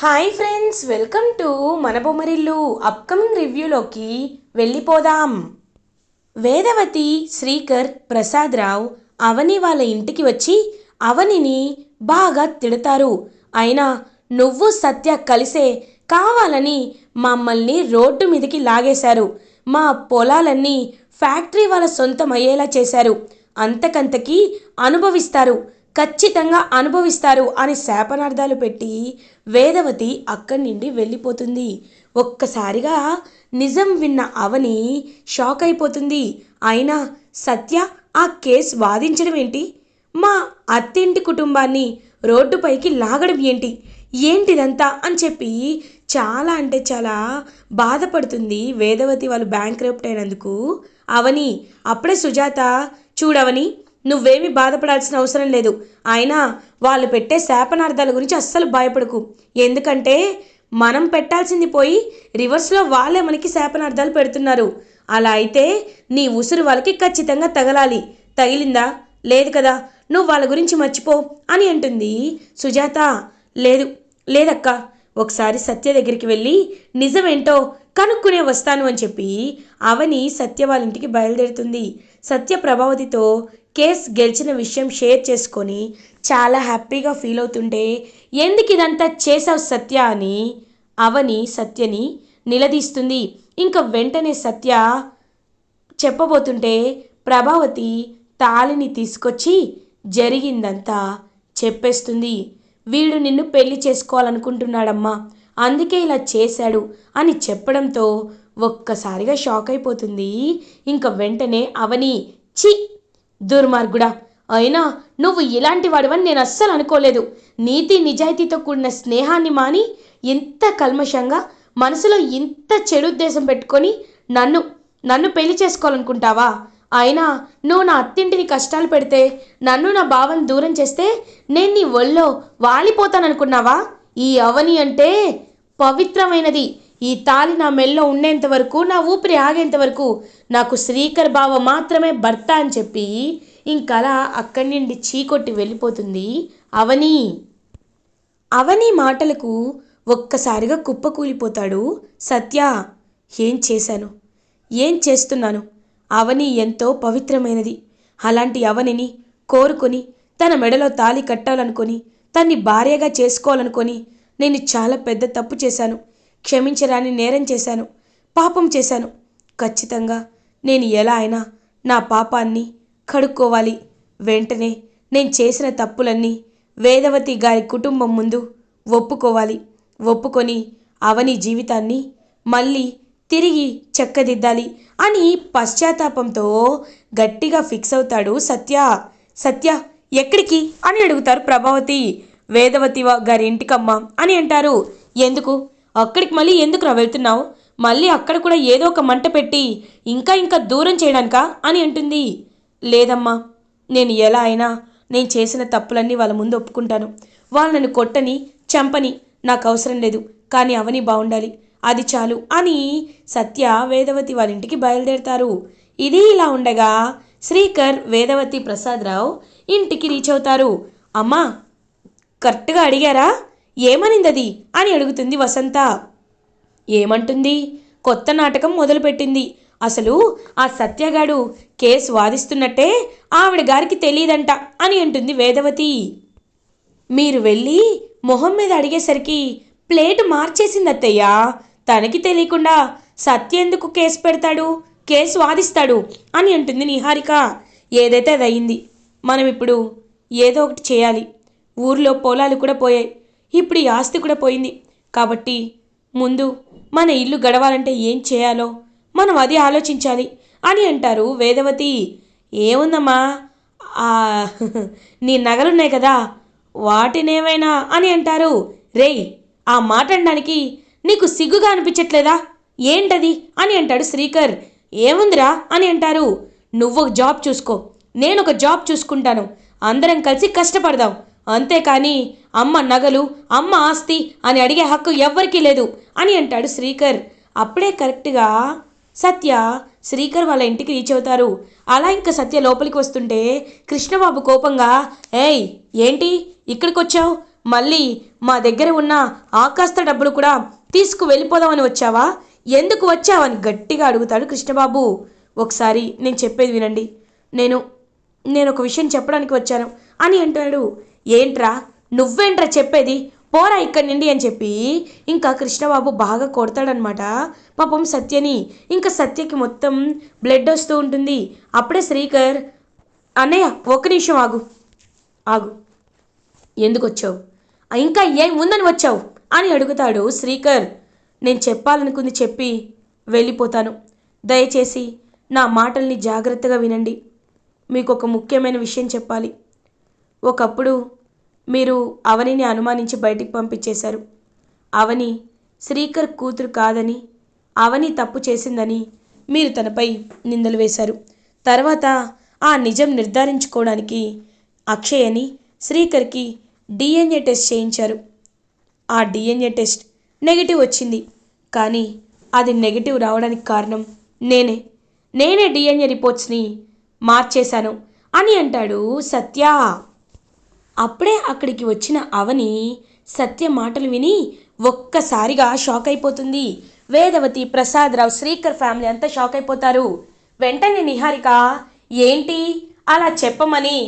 Hi friends welcome to మన Bommarillu upcoming రివ్యూలోకి వెళ్ళిపోదాం. వేదవతి శ్రీకర్ ప్రసాద్ రావు అవని వాళ్ళ ఇంటికి వచ్చి అవనిని బాగా తిడతారు. అయినా నువ్వు సత్య కలిసే కావాలని మమ్మల్ని రోడ్డు మీదకి లాగేశారు. మా పొలాలన్నీ ఫ్యాక్టరీ వాళ్ళ సొంతం అయ్యేలా చేశారు. అంతకంతకి అనుభవిస్తారు. ఖచ్చితంగా అనుభవిస్తారు అని శాపనార్థాలు పెట్టి వేదవతి అక్కడి నుండి వెళ్ళిపోతుంది. ఒక్కసారిగా నిజం విన్న అవని షాక్ అయిపోతుంది. అయినా సత్య ఆ కేసు వాదించడం ఏంటి? మా అత్తింటి కుటుంబాన్ని రోడ్డుపైకి లాగడం ఏంటి? ఏంటిదంతా అని చెప్పి చాలా అంటే చాలా బాధపడుతుంది వేదవతి వాళ్ళు బ్యాంక్ అయినందుకు. అవని అప్పుడే సుజాత చూడవని నువ్వేమీ బాధపడాల్సిన అవసరం లేదు. అయినా వాళ్ళు పెట్టే శాపనార్థాల గురించి అస్సలు భయపడకు. ఎందుకంటే మనం పెట్టాల్సింది పోయి రివర్స్లో వాళ్ళే మనకి శాపనార్థాలు పెడుతున్నారు. అలా అయితే నీ ఉసురు వాళ్ళకి ఖచ్చితంగా తగలాలి. తగిలిందా? లేదు కదా. నువ్వు వాళ్ళ గురించి మర్చిపో అని అంటుంది సుజాత. లేదు లేదక్క. ఒకసారి సత్య దగ్గరికి వెళ్ళి నిజమేంటో కనుక్కునే వస్తాను అని చెప్పి అవని సత్య వాళ్ళ ఇంటికి బయలుదేరుతుంది. సత్య ప్రభావతితో కేస్ గెలిచిన విషయం షేర్ చేసుకొని చాలా హ్యాపీగా ఫీల్ అవుతుంటే ఎందుకు ఇదంతా చేసావు సత్య? అని అవని సత్యని నిలదీస్తుంది. ఇంకా వెంటనే సత్య చెప్పబోతుంటే ప్రభావతి తాళిని తీసుకొచ్చి జరిగిందంతా చెప్పేస్తుంది. వీడు నిన్ను పెళ్ళి చేసుకోవాలనుకుంటున్నాడమ్మా. అందుకే ఇలా చేశాడు అని చెప్పడంతో ఒక్కసారిగా షాక్ అయిపోతుంది. ఇంకా వెంటనే అవని చి దుర్మార్గుడా! అయినా నువ్వు ఇలాంటి వాడివని నేను అస్సలు అనుకోలేదు. నీతి నిజాయితీతో కూడిన స్నేహాన్ని మాని ఇంత కల్మషంగా మనసులో ఇంత చెడు ఉద్దేశం పెట్టుకొని నన్ను నన్ను పెళ్ళి చేసుకోవాలనుకుంటావా? అయినా నువ్వు నా అత్తింటిని కష్టాలు పెడితే నన్ను నా భావం దూరం చేస్తే నేను నీ ఒళ్ళో వాలిపోతాననుకున్నావా? ఈ అవని అంటే పవిత్రమైనది. ఈ తాలి నా మెల్లో ఉండేంత వరకు నా ఊపిరి ఆగేంత వరకు నాకు శ్రీకర్ బావ మాత్రమే భర్త అని చెప్పి ఇంకలా అక్కడి నుండి చీకొట్టి వెళ్ళిపోతుంది. అవని. అవని మాటలకు ఒక్కసారిగా కుప్పకూలిపోతాడు సత్య ఏం చేశాను? ఏం చేస్తున్నాను? అవని ఎంతో పవిత్రమైనది. అలాంటి అవనిని కోరుకొని తన మెడలో తాలి కట్టాలనుకొని తన్ని భార్యగా చేసుకోవాలనుకొని నేను చాలా పెద్ద తప్పు చేశాను. క్షమించరాని నేరం చేశాను. పాపం చేశాను. ఖచ్చితంగా నేను ఎలా అయినా నా పాపాన్ని కడుక్కోవాలి. వెంటనే నేను చేసిన తప్పులన్నీ వేదవతి గారి కుటుంబం ముందు ఒప్పుకోవాలి. ఒప్పుకొని అవని జీవితాన్ని మళ్ళీ తిరిగి చెక్కదిద్దాలి అని పశ్చాత్తాపంతో గట్టిగా ఫిక్స్ అవుతాడు సత్య. సత్య ఎక్కడికి? అని అడుగుతారు ప్రభావతి. వేదవతి గారి ఇంటికమ్మ అని అంటారు. ఎందుకు? అక్కడికి మళ్ళీ ఎందుకు రా వెళ్తున్నావు? మళ్ళీ అక్కడ కూడా ఏదో ఒక మంట పెట్టి ఇంకా ఇంకా దూరం చేయడానికా అని అంటుంది. లేదమ్మా నేను ఎలా అయినా నేను చేసిన తప్పులన్నీ వాళ్ళ ముందు ఒప్పుకుంటాను. వాళ్ళు నన్ను కొట్టని చంపని నాకు అవసరం లేదు. కానీ అవని బాగుండాలి అది చాలు అని సత్య వేదవతి వాళ్ళ ఇంటికి బయలుదేరతారు. ఇది ఇలా ఉండగా శ్రీకర్ వేదవతి ప్రసాదరావు ఇంటికి రీచ్ అవుతారు. అమ్మా కరెక్ట్గా అడిగారా? ఏమనిందది? అని అడుగుతుంది వసంత. ఏమంటుంది? కొత్త నాటకం మొదలుపెట్టింది. అసలు ఆ సత్యగాడు కేసు వాదిస్తున్నట్టే ఆవిడ గారికి తెలియదంట అని అంటుంది వేదవతి. మీరు వెళ్ళి మొహం మీద అడిగేసరికి ప్లేటు మార్చేసింది అత్తయ్యా తనకి తెలియకుండా సత్య ఎందుకు కేసు పెడతాడు? కేసు వాదిస్తాడు అని అంటుంది నిహారిక. ఏదైతే అది అయింది మనం ఇప్పుడు ఏదో ఒకటి చేయాలి. ఊర్లో పొలాలు కూడా పోయాయి. ఇప్పుడు ఈ ఆస్తి కూడా పోయింది. కాబట్టి ముందు మన ఇల్లు గడవాలంటే ఏం చేయాలో మనం అది ఆలోచించాలి అని అంటారు వేదవతి. ఏముందమ్మా? నీ నగలున్నాయి కదా వాటినేమైనా అని అంటారు. రేయ్ ఆ మాట అనడానికి నీకు సిగ్గుగా అనిపించట్లేదా? ఏంటది? అని అంటాడు శ్రీకర్. ఏముందిరా? అని అంటారు. నువ్వు ఒక జాబ్ చూసుకో. నేను ఒక జాబ్ చూసుకుంటాను. అందరం కలిసి కష్టపడదాం. అంతేకాని అమ్మ నగలు అమ్మ ఆస్తి అని అడిగే హక్కు ఎవ్వరికీ లేదు అని అంటాడు శ్రీకర్. అప్పుడే కరెక్ట్గా సత్య శ్రీకర్ వాళ్ళ ఇంటికి రీచ్ అవుతారు. అలా ఇంకా సత్య లోపలికి వస్తుంటే కృష్ణబాబు కోపంగా ఏయ్ ఏంటి? ఇక్కడికి వచ్చావు మళ్ళీ మా దగ్గర ఉన్న ఆకాస్త డబ్బులు కూడా తీసుకు వెళ్ళిపోదామని వచ్చావా? ఎందుకు వచ్చావని గట్టిగా అడుగుతాడు కృష్ణబాబు. ఒకసారి నేను చెప్పేది వినండి. నేను నేను ఒక విషయం చెప్పడానికి వచ్చాను అని అంటాడు. ఏంట్రా? నువ్వేంట్రా చెప్పేది? పోరా ఇక్కడి నుండి అని చెప్పి ఇంకా కృష్ణబాబు బాగా కొడతాడనమాట. పాపం సత్యని. ఇంకా సత్యకి మొత్తం బ్లడ్ వస్తూ ఉంటుంది. అప్పుడే శ్రీకర్ అన్నయ్య ఒక నిమిషం ఆగు. ఆగు. ఎందుకు వచ్చావు? ఇంకా ఏం ఉందని వచ్చావు? అని అడుగుతాడు శ్రీకర్. నేను చెప్పాలనుకుంది చెప్పి వెళ్ళిపోతాను. దయచేసి నా మాటల్ని జాగ్రత్తగా వినండి. మీకు ఒక ముఖ్యమైన విషయం చెప్పాలి. ఒకప్పుడు మీరు అవనిని అనుమానించి బయటికి పంపించేశారు. అవని శ్రీకర్ కూతురు కాదని అవని తప్పు చేసిందని మీరు తనపై నిందలు వేశారు. తర్వాత ఆ నిజం నిర్ధారించుకోవడానికి అక్షయని శ్రీకర్కి డిఎన్ఏ టెస్ట్ చేయించారు. ఆ డిఎన్ఏ టెస్ట్ నెగిటివ్ వచ్చింది. కానీ అది నెగిటివ్ రావడానికి కారణం నేనే. నేనే డిఎన్ఏ రిపోర్ట్స్ని మార్చేశాను అని అంటాడు సత్య. అప్పుడే అక్కడికి వచ్చిన అవని సత్య మాటలు విని ఒక్కసారిగా షాక్ అయిపోతుంది వేదవతి ప్రసాదరావు శ్రీకర్ ఫ్యామిలీ అంతా షాక్ అయిపోతారు వెంటనే నిహారిక ఏంటి? అలా చెప్పమని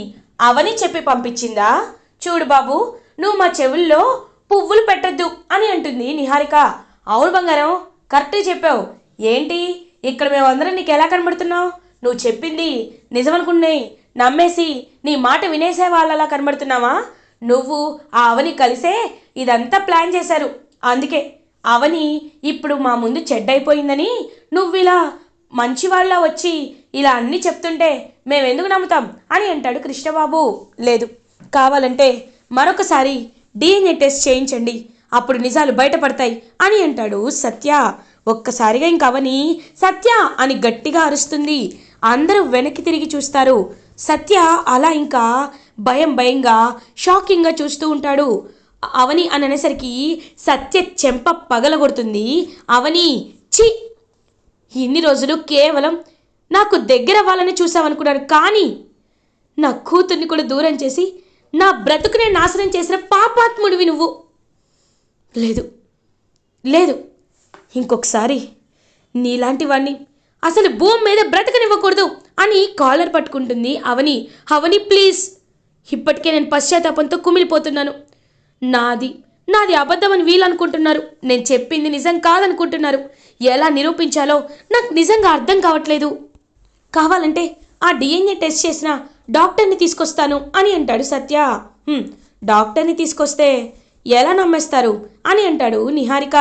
అవని చెప్పి పంపించిందా? చూడు బాబు నువ్వు మా చెవుల్లో పువ్వులు పెట్టొద్దు అని అంటుంది నిహారిక. అవును బంగారం కరెక్ట్గా చెప్పావు. ఏంటి? ఇక్కడ మేమందరం నీకు ఎలా కనబడుతున్నావు? నువ్వు చెప్పింది నిజమనుకున్నాయి. నమ్మేసి నీ మాట వినేసే వాళ్ళలా కనబడుతున్నావా? నువ్వు ఆ అవని కలిసే ఇదంతా ప్లాన్ చేశారు. అందుకే అవని ఇప్పుడు మా ముందు చెడ్డైపోయిందని నువ్వు ఇలా మంచివాళ్ళ వచ్చి ఇలా అన్నీ చెప్తుంటే మేమెందుకు నమ్ముతాం? అని అంటాడు కృష్ణబాబు. లేదు కావాలంటే మరొకసారి డిఎన్ఏ టెస్ట్ చేయించండి. అప్పుడు నిజాలు బయటపడతాయి అని అంటాడు సత్య. ఒక్కసారిగా ఇంక అవని సత్య అని గట్టిగా అరుస్తుంది. అందరూ వెనక్కి తిరిగి చూస్తారు. సత్య అలా ఇంకా భయం భయంగా షాకింగ్గా చూస్తూ ఉంటాడు. అవని అని అనేసరికి సత్య చెంప పగలగొడుతుంది. అవని చి ఇన్ని రోజులు కేవలం నాకు దగ్గర వాళ్ళని చూసావనుకున్నాను కానీ నా కూతుర్ని కూడా దూరం చేసి నా బ్రతుకునే నాశనం చేసిన పాపాత్ముడివి నువ్వు. లేదు లేదు ఇంకొకసారి నీలాంటి వాడిని అసలు భూమి మీద బ్రతకనివ్వకూడదు అని కాలర్ పట్టుకుంటుంది అవని. అవని ప్లీజ్ ఇప్పటికే నేను పశ్చాత్తాపంతో కుమిలిపోతున్నాను. నాది నాది అబద్ధమని వీళ్ళు అనుకుంటున్నారు నేను చెప్పింది నిజం కాదనుకుంటున్నారు. ఎలా నిరూపించాలో నాకు నిజంగా అర్థం కావట్లేదు. కావాలంటే ఆ డిఎన్ఏ టెస్ట్ చేసిన డాక్టర్ని తీసుకొస్తాను అని అంటాడు సత్య. డాక్టర్ని తీసుకొస్తే ఎలా నమ్మేస్తారు? అని అంటాడు నిహారిక.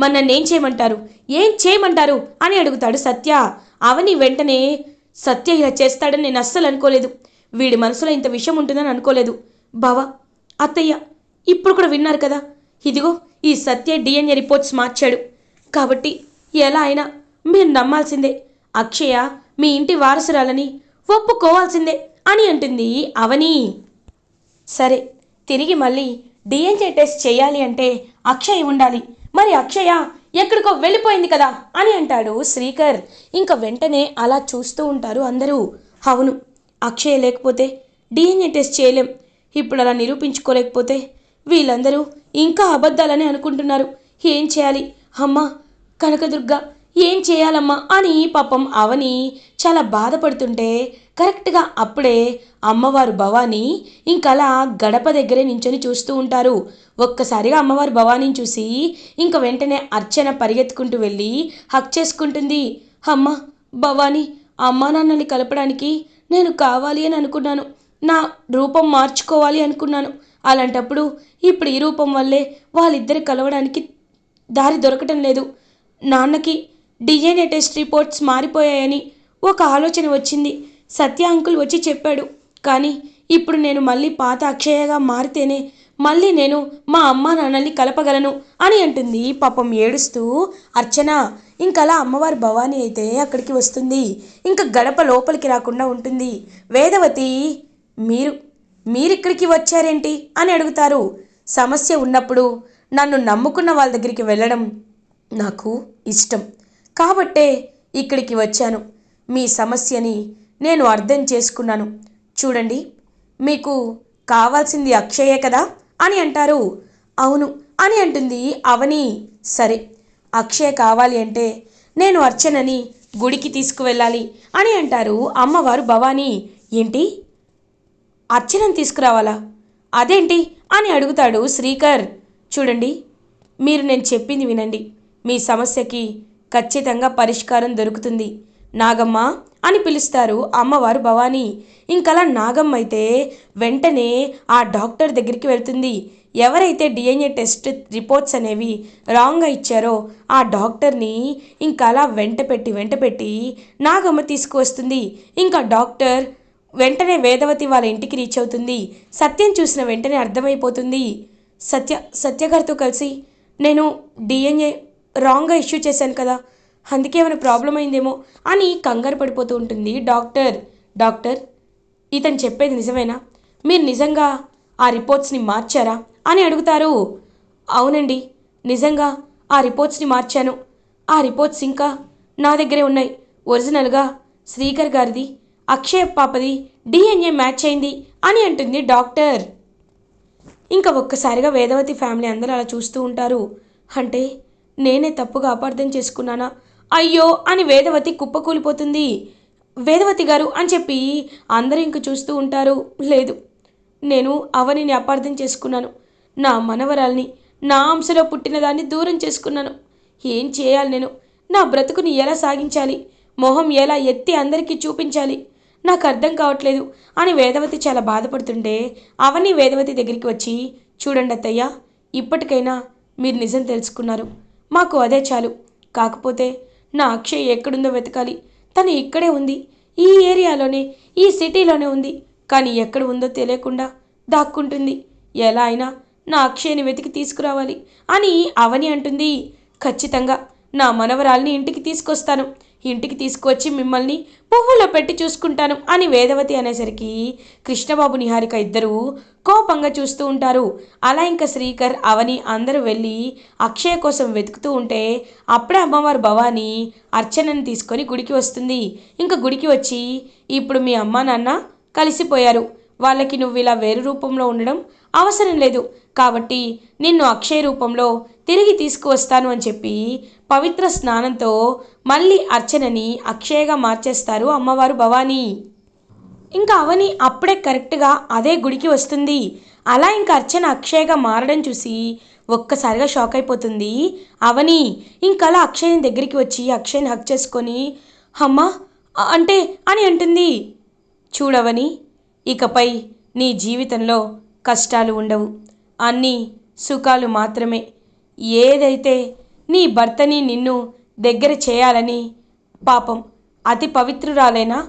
మన నన్నేం చేయమంటారు? ఏం చేయమంటారు? అని అడుగుతాడు సత్య. అవని వెంటనే సత్య ఇలా చేస్తాడని నేను అస్సలు అనుకోలేదు. వీడి మనసులో ఇంత విషయం ఉంటుందని అనుకోలేదు. బావా అత్తయ్య ఇప్పుడు కూడా విన్నారు కదా? ఇదిగో ఈ సత్య డిఎన్ఏ రిపోర్ట్స్ మార్చాడు. కాబట్టి ఎలా అయినా మీరు నమ్మాల్సిందే. అక్షయ మీ ఇంటి వారసురాలని ఒప్పుకోవాల్సిందే అని అంటుంది అవని. సరే తిరిగి మళ్ళీ డిఎన్ఏ టెస్ట్ చేయాలి అంటే అక్షయ్ ఉండాలి. మరి అక్షయ ఎక్కడికో వెళ్ళిపోయింది కదా అని అంటాడు శ్రీకర్. ఇంకా వెంటనే అలా చూస్తూ ఉంటారు అందరూ. అవును అక్షయ లేకపోతే డిఎన్ఏ టెస్ట్ చేయలేం. ఇప్పుడు అలా నిరూపించుకోలేకపోతే వీళ్ళందరూ ఇంకా అబద్ధాలని అనుకుంటున్నారు. ఏం చేయాలి? అమ్మా కనకదుర్గ ఏం చేయాలమ్మా అని పాపం అవని చాలా బాధపడుతుంటే కరెక్ట్గా అప్పుడే అమ్మవారు భవానీ ఇంకలా గడప దగ్గరే నించొని చూస్తూ ఉంటారు. ఒక్కసారిగా అమ్మవారు భవానీని చూసి ఇంక వెంటనే అర్చన పరిగెత్తుకుంటూ వెళ్ళి హక్ చేసుకుంటుంది. అమ్మ భవానీ అమ్మా నాన్నని కలపడానికి నేను కావాలి అని అనుకున్నాను. నా రూపం మార్చుకోవాలి అనుకున్నాను. అలాంటప్పుడు ఇప్పుడు ఈ రూపం వల్లే వాళ్ళిద్దరు కలవడానికి దారి దొరకటం లేదు. నాన్నకి డిఎన్ఏ టెస్ట్ రిపోర్ట్స్ మారిపోయాయని ఒక ఆలోచన వచ్చింది. సత్య అంకుల్ వచ్చి చెప్పాడు. కానీ ఇప్పుడు నేను మళ్ళీ పాత అక్షయగా మారితేనే మళ్ళీ నేను మా అమ్మ నాన్నల్ని కలపగలను అని అంటుంది. పాపం ఏడుస్తూ అర్చన ఇంకలా అమ్మవారి భవానీ అయితే అక్కడికి వస్తుంది. ఇంకా గడప లోపలికి రాకుండా ఉంటుంది. వేదవతి మీరు మీరిక్కడికి వచ్చారేంటి? అని అడుగుతారు. సమస్య ఉన్నప్పుడు నన్ను నమ్ముకున్న వాళ్ళ దగ్గరికి వెళ్ళడం నాకు ఇష్టం. కాబట్టే ఇక్కడికి వచ్చాను. మీ సమస్యని నేను అర్థం చేసుకున్నాను. చూడండి మీకు కావాల్సింది అక్షయే కదా? అని అంటారు. అవును అని అంటుంది అవని. సరే అక్షయ్ కావాలి అంటే నేను అర్చనని గుడికి తీసుకువెళ్ళాలి అని అంటారు అమ్మవారు భవానీ. ఏంటి? అర్చనని తీసుకురావాలా? అదేంటి? అని అడుగుతాడు శ్రీకర్. చూడండి మీరు నేను చెప్పింది వినండి. మీ సమస్యకి ఖచ్చితంగా పరిష్కారం దొరుకుతుంది. నాగమ్మ అని పిలుస్తారు అమ్మవారు భవానీ. ఇంకలా నాగమ్మ అయితే వెంటనే ఆ డాక్టర్ దగ్గరికి వెళ్తుంది. ఎవరైతే డిఎన్ఏ టెస్ట్ రిపోర్ట్స్ అనేవి రాంగ్గా ఇచ్చారో ఆ డాక్టర్ని ఇంకా అలా వెంట పెట్టి వెంట పెట్టి నాగమ్మ తీసుకువస్తుంది. ఇంకా డాక్టర్ వెంటనే వేదవతి వాళ్ళ ఇంటికి రీచ్ అవుతుంది. సత్యం చూసిన వెంటనే అర్థమైపోతుంది. సత్య సత్యగారితో కలిసి నేను డిఎన్ఏ రాంగ్గా ఇష్యూ చేశాను కదా. అందుకే ఏమైనా ప్రాబ్లం అయిందేమో అని కంగారు పడిపోతూ ఉంటుంది డాక్టర్. డాక్టర్ ఇతను చెప్పేది నిజమేనా? మీరు నిజంగా ఆ రిపోర్ట్స్ని మార్చారా? అని అడుగుతారు. అవునండి నిజంగా ఆ రిపోర్ట్స్ని మార్చాను. ఆ రిపోర్ట్స్ ఇంకా నా దగ్గరే ఉన్నాయి. ఒరిజినల్గా శ్రీకర్ గారిది అక్షయ్ పాపది డిఎన్ఏ మ్యాచ్ అయింది అని అంటుంది డాక్టర్. ఇంకా ఒక్కసారిగా వేదవతి ఫ్యామిలీ అందరూ అలా చూస్తూ ఉంటారు. అంటే నేనే తప్పుగా అపార్థం చేసుకున్నానా? అయ్యో అని వేదవతి కుప్పకూలిపోతుంది. వేదవతి గారు అని చెప్పి అందరూ ఇంక చూస్తూ ఉంటారు. లేదు నేను అవనిని అపార్థం చేసుకున్నాను. నా మనవరాల్ని నా అంశలో పుట్టిన దాన్ని దూరం చేసుకున్నాను. ఏం చేయాలి నేను? నా బ్రతుకుని ఎలా సాగించాలి? మొహం ఎలా ఎత్తి అందరికీ చూపించాలి? నాకు అర్థం కావట్లేదు అని వేదవతి చాలా బాధపడుతుంటే అవని వేదవతి దగ్గరికి వచ్చి చూడండి అత్తయ్య ఇప్పటికైనా మీరు నిజం తెలుసుకున్నారు. మాకు అదే చాలు. కాకపోతే నా అక్షయ్ ఎక్కడుందో వెతకాలి. తను ఇక్కడే ఉంది. ఈ ఏరియాలోనే ఈ సిటీలోనే ఉంది. కానీ ఎక్కడ ఉందో తెలియకుండా దాక్కుంటుంది. ఎలా అయినా నా అక్షయ్ని వెతికి తీసుకురావాలి అని అవని అంటుంది. ఖచ్చితంగా నా మనవరాల్ని ఇంటికి తీసుకొస్తాను. ఇంటికి తీసుకువచ్చి మిమ్మల్ని పువ్వులో పెట్టి చూసుకుంటాను అని వేదవతి అనేసరికి కృష్ణబాబు నిహారిక ఇద్దరూ కోపంగా చూస్తూ ఉంటారు. అలా ఇంకా శ్రీకర్ అవని అందరూ వెళ్ళి అక్షయ కోసం వెతుకుతూ ఉంటే అప్పుడే అమ్మవారు భవాని అర్చనని తీసుకొని గుడికి వస్తుంది. ఇంకా గుడికి వచ్చి ఇప్పుడు మీ అమ్మా నాన్న కలిసిపోయారు. వాళ్ళకి నువ్వు ఇలా వేరు రూపంలో ఉండడం అవసరం లేదు. కాబట్టి నిన్ను అక్షయ రూపంలో తిరిగి తీసుకువస్తాను అని చెప్పి పవిత్ర స్నానంతో మళ్ళీ అర్చనని అక్షయగా మార్చేస్తారు అమ్మవారు భవానీ. ఇంకా అవని అప్పుడే కరెక్ట్గా అదే గుడికి వస్తుంది. అలా ఇంకా అర్చన అక్షయగా మారడం చూసి ఒక్కసారిగా షాక్ అయిపోతుంది. అవని ఇంకలా అలా అక్షయని దగ్గరికి వచ్చి అక్షయ్ని హక్ చేసుకొని అమ్మా అంటే అని అంటుంది. చూడవని ఇకపై నీ జీవితంలో కష్టాలు ఉండవు. అన్నీ సుఖాలు మాత్రమే. ఏదైతే నీ భర్తని నిన్ను దగ్గర చేయాలని పాపం అతి పవిత్రురాలైన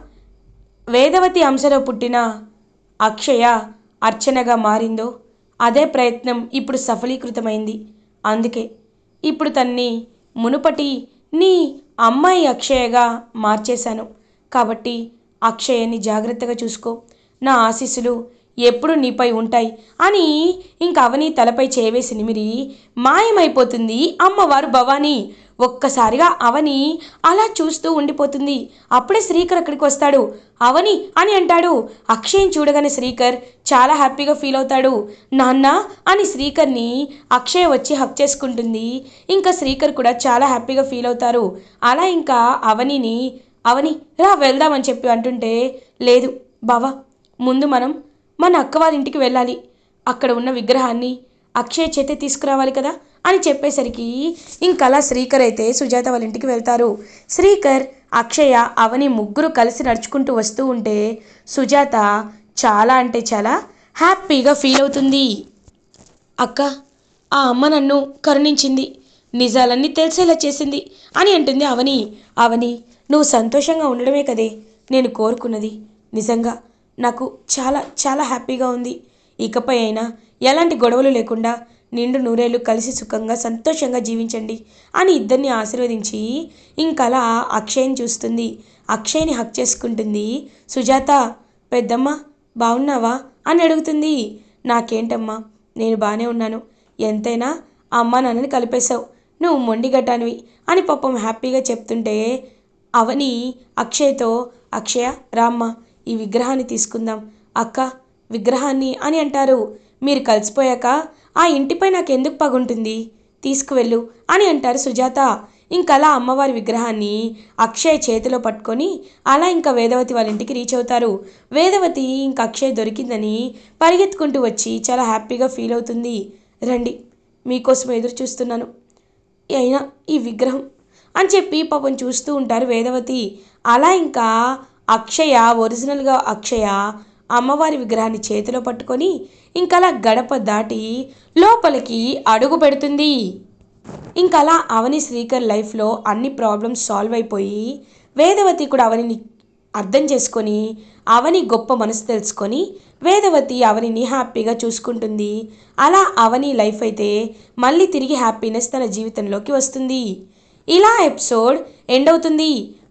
వేదవతి అంశలో పుట్టిన అక్షయ అర్చనగా మారిందో అదే ప్రయత్నం ఇప్పుడు సఫలీకృతమైంది. అందుకే ఇప్పుడు తన్ని మునుపటి నీ అమ్మాయి అక్షయగా మార్చేశాను. కాబట్టి అక్షయని జాగ్రత్తగా చూసుకో. నా ఆశీస్సులు ఎప్పుడు నీపై ఉంటాయి? అని ఇంక అవని తలపై చేవేసి నిమిరి మాయమైపోతుంది అమ్మవారు భవానీ. ఒక్కసారిగా అవని అలా చూస్తూ ఉండిపోతుంది. అప్పుడే శ్రీకర్ అక్కడికి వస్తాడు. అవని అని అంటాడు. అక్షయ్ని చూడగానే శ్రీకర్ చాలా హ్యాపీగా ఫీల్ అవుతాడు. నాన్న అని శ్రీకర్ని అక్షయ్ వచ్చి హక్ చేసుకుంటుంది. ఇంకా శ్రీకర్ కూడా చాలా హ్యాపీగా ఫీల్ అవుతారు. అలా ఇంకా అవనిని అవని రా వెళ్దామని చెప్పి అంటుంటే లేదు బావా ముందు మనం మన అక్క వాళ్ళ ఇంటికి వెళ్ళాలి. అక్కడ ఉన్న విగ్రహాన్ని అక్షయ చేతే తీసుకురావాలి కదా అని చెప్పేసరికి ఇంకలా శ్రీకర్ అయితే సుజాత వాళ్ళ ఇంటికి వెళ్తారు. శ్రీకర్ అక్షయ అవని ముగ్గురు కలిసి నడుచుకుంటూ వస్తూ ఉంటే సుజాత చాలా అంటే చాలా హ్యాపీగా ఫీల్ అవుతుంది. అక్క ఆ అమ్మ నన్ను కరుణించింది. నిజాలన్నీ తెలిసేలా చేసింది అని అంటుంది అవని. అవని నువ్వు సంతోషంగా ఉండడమే కదే. నేను కోరుకున్నది నిజంగా. నాకు చాలా చాలా హ్యాపీగా ఉంది. ఇకపై అయినా ఎలాంటి గొడవలు లేకుండా నిండు నూరేళ్ళు కలిసి సుఖంగా సంతోషంగా జీవించండి అని ఇద్దరిని ఆశీర్వదించి ఇంకలా అక్షయ్ని చూస్తుంది. అక్షయ్ని హక్ చేసుకుంటుంది. సుజాత పెద్దమ్మ బాగున్నావా అని అడుగుతుంది. నాకేంటమ్మా నేను బాగానే ఉన్నాను. ఎంతైనా అమ్మ నాన్నని కలిపేశావు. నువ్వు మొండిగట్టానివి అని పాపం హ్యాపీగా చెప్తుంటే అవని అక్షయ్తో అక్షయ రామ్మ ఈ విగ్రహాన్ని తీసుకుందాం. అక్క విగ్రహాన్ని అని అంటారు. మీరు కలిసిపోయాక ఆ ఇంటిపై నాకు ఎందుకు పగుంటుంది? తీసుకువెళ్ళు అని అంటారు సుజాత. ఇంకలా అమ్మవారి విగ్రహాన్ని అక్షయ్ చేతిలో పట్టుకొని అలా ఇంకా వేదవతి వాళ్ళ ఇంటికి రీచ్ అవుతారు. వేదవతి ఇంక అక్షయ్ దొరికిందని పరిగెత్తుకుంటూ వచ్చి చాలా హ్యాపీగా ఫీల్ అవుతుంది. రండి మీకోసం ఎదురు చూస్తున్నాను. అయినా ఈ విగ్రహం అని చెప్పి పాపం చూస్తూ ఉంటారు వేదవతి. అలా ఇంకా అక్షయ ఒరిజినల్గా అక్షయ అమ్మవారి విగ్రహాన్ని చేతిలో పట్టుకొని ఇంకలా గడప దాటి లోపలికి అడుగు పెడుతుంది. ఇంకలా అవని శ్రీకర్ లైఫ్లో అన్ని ప్రాబ్లమ్స్ సాల్వ్ అయిపోయి వేదవతి కూడా అవనిని అర్థం చేసుకొని అవని గొప్ప మనసు తెలుసుకొని వేదవతి అవనిని హ్యాపీగా చూసుకుంటుంది. అలా అవని లైఫ్ అయితే మళ్ళీ తిరిగి హ్యాపీనెస్ తన జీవితంలోకి వస్తుంది. ఇలా ఎపిసోడ్ ఎండ్ అవుతుంది.